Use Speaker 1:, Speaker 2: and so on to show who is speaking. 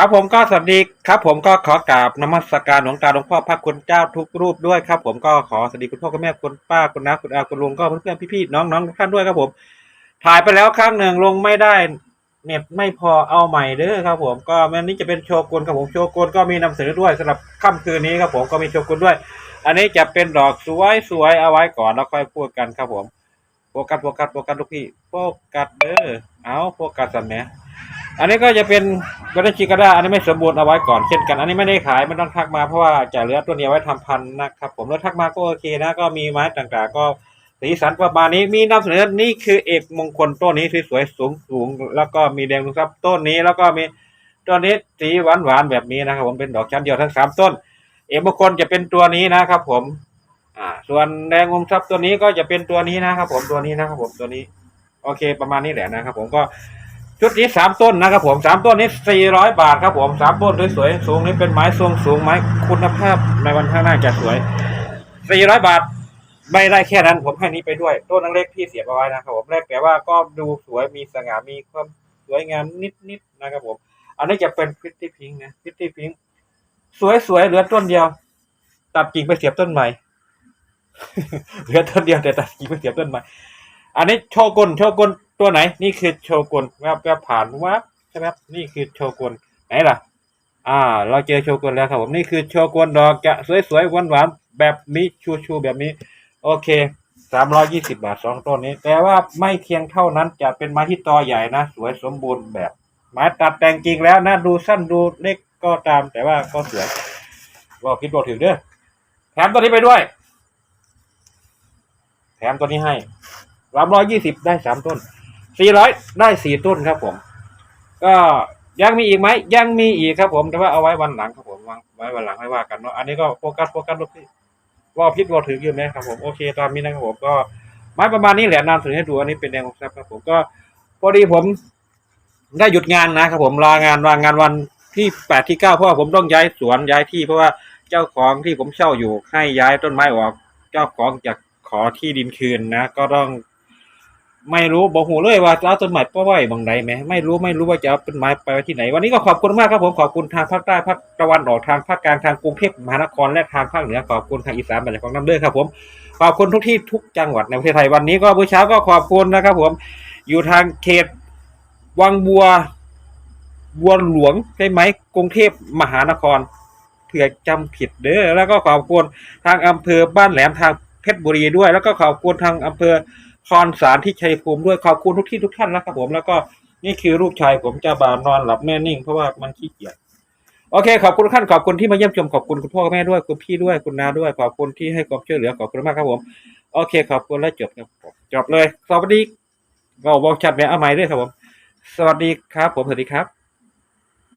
Speaker 1: ครับผมก็สวัสดีครับผมก็ขอกราบนมัสการหลวงตาหลวงพ่อพระคุณเจ้าทุกรูปด้วยครับ ผมก็ขอสวัสดีคุณพ่อคุณแม่คุณป้าคุณน้าคุณอาคุณลุงก็เพื่อนๆพี่ๆน้องๆทุกท่านด้วยครับผม ถ่ายไปแล้วครั้งหนึ่งลงไม่ได้ เน็ตไม่พอเอาใหม่เด้อครับ ผมก็วันนี้จะเป็นโชกุนครับผมโชกุนก็มีนำเสนอด้วยสำหรับค่ำคืนนี้ครับผมก็มีโชกุนด้วย อันนี้จะเป็นดอกสวยสวยเอาไว้ก่อนแล้วค่อยพูดกันครับผมโฟกัสโฟกัสโฟกัสลูกพี่โฟกัสเด้อเอาโฟกัสสันแหม อันนี้ก็จะเป็นกระดาษชิกระดาอันนี้ไม่สมบูรณ์เอาไว้ก่อนเช่นกัน อันนี้ไม่ได้ขายไม่ต้องทักมาเพราะว่าจะเหลือตัวเนี้ไว้ทำพันธุ์นะครับผมแล้วทักมาก็โอเคนะ ก็มีไม้ต่างๆ ก็สีสันประมาณนี้มีนำเสนอนี่คือเอกมงคลต้นนี้สวยๆสูงสูงๆแล้วก็มีแดงลุงทรัพย์ต้นนี้แล้วก็มีต้นนี้สีหวานๆแบบนี้นะครับผมเป็นดอกชั้นเดียวทั้งสามต้น เอกมงคลจะเป็นตัวนี้นะครับ ผม อ่า ส่วนแดงลุงทรัพย์ตัวนี้ก็จะเป็นตัวนี้นะครับ ผมตัวนี้นะครับผมตัวนี้ โอเค ประมาณนี้แหละนะครับ ผมก็ ชุดนี้สามต้นนะครับผมสามต้นนี้สี่ร้อยบาทครับผมสามต้นสวยๆสูงนี้เป็นไม้ทรงสูงไม้คุณภาพในวันข้างหน้าจะสวยสี่ร้อยบาทไม่ได้แค่นั้นผมให้นี้ไปด้วยต้นนังเล็กที่เสียบเอาไว้นะครับผมแรกแต่ว่าก็ดูสวยมีสง่ามีความสวยงามนิดๆนะครับผม อันนี้จะเป็นพิตตี้พิงนะพิตตี้พิงสวยๆเหลือต้นเดียว ตัดกิ่งไปเสียบต้นใหม่เหลือต้นเดียวแต่ตัดกิ่งไปเสียบต้นใหม่อันนี้โชกุนโชกุน ตัวไหนนี่คือโชกุนแวบแวบผ่านวับใช่ไหมครับนี่คือโชกุนไหนล่ะ อ่า เราเจอโชกุนแล้วครับผมนี่คือโชกุนดอกจะสวยๆหวานๆแบบนี้ชูชูๆแบบนี้ โอเคสามร้อยี่สิบาทสองต้นนี้ แต่ว่าไม่เพียงเท่านั้นจะเป็นไม้ที่ตอใหญ่นะ สวยสมบูรณ์แบบ ไม้ตัดแต่งจริงแล้วนะดูสั้นดูเล็กก็ตามแต่ว่าก็สวยบอกคิดบอกถึงเด้อแถมตัวนี้ไปด้วย แถมตัวนี้ให้สามร้อยยี่สิบได้สามต้น สี่ร้อยได้สี่ต้นครับผม ก็ยังมีอีกไหมยังมีอีกครับผมแต่ว่าเอาไว้วันหลังครับผมวางไว้วันหลังให้ว่ากันเนาะอันนี้ก็โฟกัสโฟกัสลูกพี่ว่าพิษว่าถืออยู่ไหมครับผมโอเคตามนี้นะครับผมก็ไม้ประมาณนี้แหละนำเสนอให้ดูอันนี้เป็นแนวของแซบครับผมก็พอดีผมได้หยุดงานนะครับผมลางานลางานวันที่แปดที่เก้าเพราะว่าผมต้องย้ายสวนย้ายที่เพราะว่าเจ้าของที่ผมเช่าอยู่ให้ย้ายต้นไม้ออก เจ้าของจะขอที่ดินคืนนะ ก็ต้อง ไม่รู้บอกหูเลยว่าจะเอาต้นไม้ไปไว้บางใดไหมไม่รู้ไม่รู้ว่าจะเอาต้นไม้ไปไว้ที่ไหน วันนี้ก็ขอบคุณมากครับผมขอบคุณทางภาคใต้ภาคตะวันออกทางภาคกลางทางกรุงเทพมหานครและทางภาคเหนือขอบคุณทางอีสานแบบของน้ำเด้อครับผมขอบคุณทุกที่ทุกจังหวัดในประเทศไทยวันนี้ก็เมื่อเช้าก็ขอบคุณนะครับผม อยู่ทางเขตวังบัวบัวหลวงใช่ไหมกรุงเทพมหานครเผื่อจำผิดเด้อแล้วก็ขอบคุณทางอำเภอบ้านแหลมทางเพชรบุรีด้วย แล้วก็ขอบคุณทางอำเภอ คอนสารที่ชัยภูมิด้วยขอบคุณทุกที่ทุกท่านนะครับผมแล้วก็นี่คือลูกชายผมจะบานอนหลับแน่นิ่งเพราะว่ามันขี้เกียจโอเค ขอบคุณท่านขอบคุณที่มาเยี่ยมชมขอบคุณคุณพ่อแม่ด้วยคุณพี่ด้วยคุณนาด้วย ขอบคุณที่ให้ความช่วยเหลือขอบคุณมากครับผม โอเค ขอบคุณและจบครับผมจบเลยสวัสดีก็บอกชัดแม่เอาใหม่ด้วยครับผม สวัสดีครับ ผมสวัสดีครับ